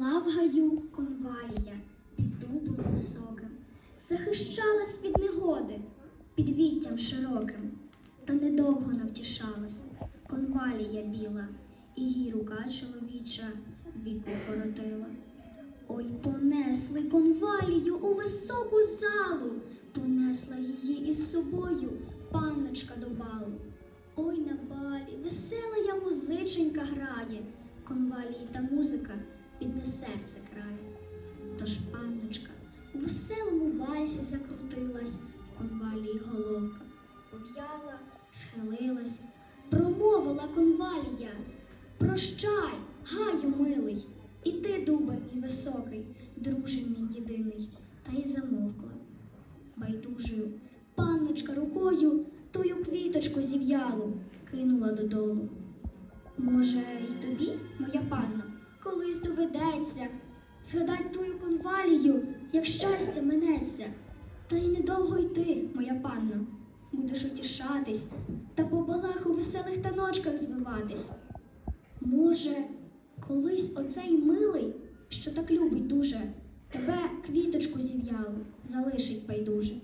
Гаю конвалія під дубом високим, захищалась від негоди під віттям широким, та недовго навтішалась конвалія біла, і їй рука чоловіча вік покоротила. Ой, понесли конвалію у високу залу, понесла її із собою панночка до балу. Ой, на балі весела музиченька грає, конвалії та музика підне серце крає. Тож панночка у веселому вальсі закрутилась, конвалії головка пов'яла, схилилась, промовила конвалія. Прощай, гаю милий, і ти, дубе мій високий, друже мій єдиний, та й замовкла. Байдужою панночка рукою тую квіточку зів'ялу кинула додолу. Може, колись доведеться згадать твою конвалію, як щастя минеться. Та й недовго йти, моя панно, будеш утішатись та по балах у веселих таночках звиватись. Може, колись оцей милий, що так любить дуже, тебе квіточку зів'ялу, залишить байдуже.